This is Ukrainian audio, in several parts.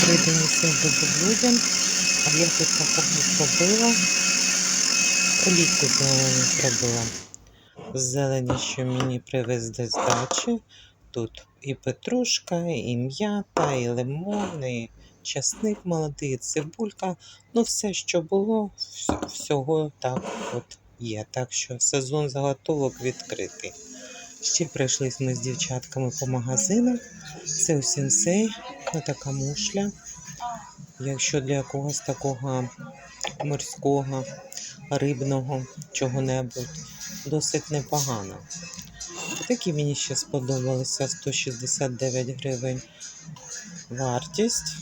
Добрий день усім добролюдям. А я тут такого зробила. Олійку зробила. Зелені, що мені привезли з дачі. Тут і петрушка, і м'ята, і лимон, і часник молодий, цибулька. Ну, все, що було, всього так от є. Так що сезон заготовок відкритий. Ще прийшлись ми з дівчатками по магазинам. Це у сенсей, така мушля. Якщо для якогось такого морського, рибного чого-небудь, досить непогано. Такі мені ще сподобалися 169 гривень вартість.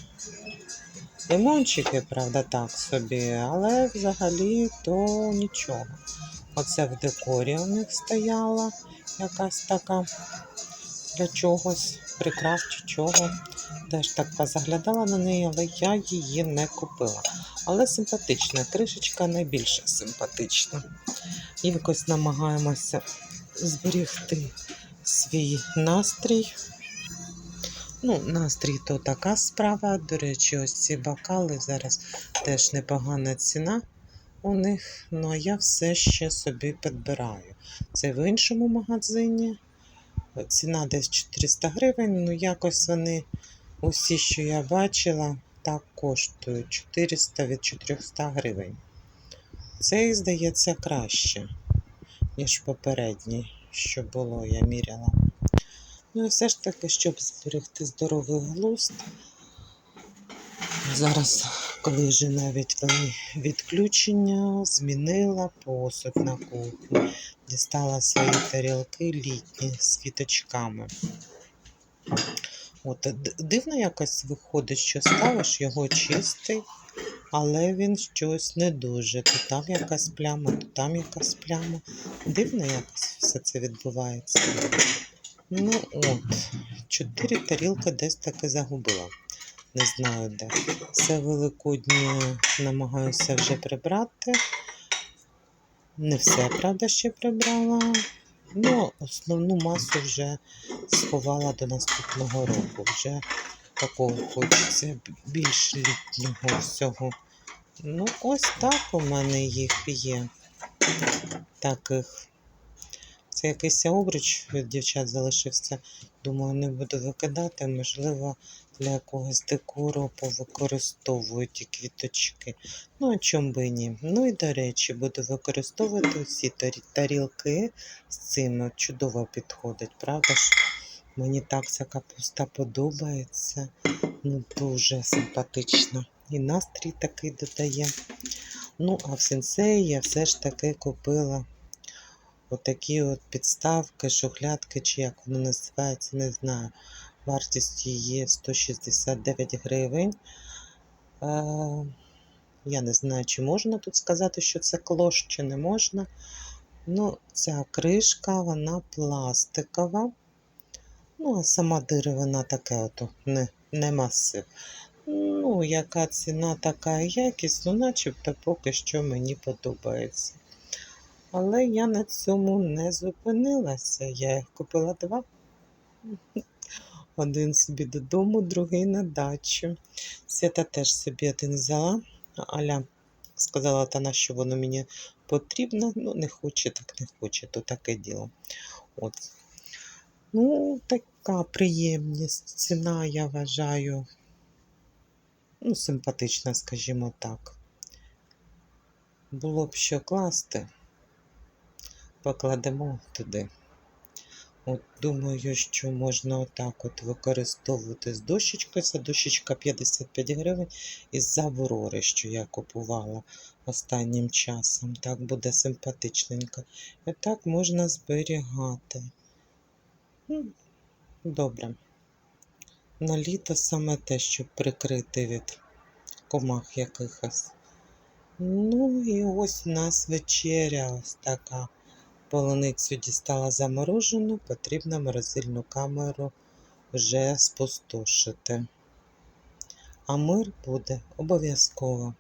Лимончики, правда, так собі, але взагалі то нічого. Оце в декорі у них стояла якась така для чогось, прикрас чи чого. Теж так позаглядала на неї, але я її не купила. Але симпатична, кришечка найбільше симпатична. Якось намагаємося зберігти свій настрій. Ну, настрій то така справа. До речі, ось ці бокали зараз теж непогана ціна у них. Ну а я все ще собі підбираю. Це в іншому магазині. Ціна десь 400 гривень. Ну, якось вони усі, що я бачила, так коштують 400 від 400 гривень. Цей, здається, краще, ніж попередній, що було, я міряла. Ну і все ж таки, щоб зберегти здоровий глузд. Зараз, коли вже навіть вели відключення, змінила посуд на кухні, дістала свої тарілки літні з квіточками. От, дивно якось виходить, що ставиш його чистий, але він щось не дуже. То там якась пляма, то там якась пляма. Дивно якось все це відбувається. Ну от, чотири тарілки десь таки загубила. Не знаю де. Це великодні намагаюся вже прибрати. Не все, правда, ще прибрала. Ну, основну масу вже сховала до наступного року. Вже такого хочеться більш літнього всього. Ну, ось так у мене їх є. Таких. Це якийсь обруч від дівчат залишився. Думаю, не буду викидати. Можливо, для якогось декору повикористовую квіточки. Ну, а чому би ні? Ну і до речі, буду використовувати усі тарілки з цим. Чудово підходить, правда ж? Мені так ця капуста подобається. Ну, дуже симпатично. І настрій такий додає. Ну, а в сенсеї я все ж таки купила отакі от підставки, шухлядки, чи як воно називається, не знаю. Вартість її 169 гривень. Е, я не знаю, чи можна тут сказати, що це клош, чи не можна. Ну, ця кришка, вона пластикова. Ну, а сама деревина таке ото, не, не масив. Ну, яка ціна, така якість, ну, начебто поки що мені подобається. Але я на цьому не зупинилася. Я їх купила два. Один собі додому, другий на дачу. Свята теж собі один взяла. Аля сказала, та на що воно мені потрібно. Ну, не хоче, так не хоче, то таке діло. От. Ну, така приємність. Ціна, я вважаю, ну, симпатична, скажімо так. Було б що класти, покладемо туди. От думаю, що можна отак от використовувати з дощечкою. Це дощечка 55 гривень із Аврори, що я купувала останнім часом. Так буде симпатичненько. І так можна зберігати. Добре. На літо саме те, щоб прикрити від комах якихось. Ну і ось у нас вечеря ось така. Полуницю дістала заморожену, потрібно морозильну камеру вже спустошити. А мир буде обов'язково.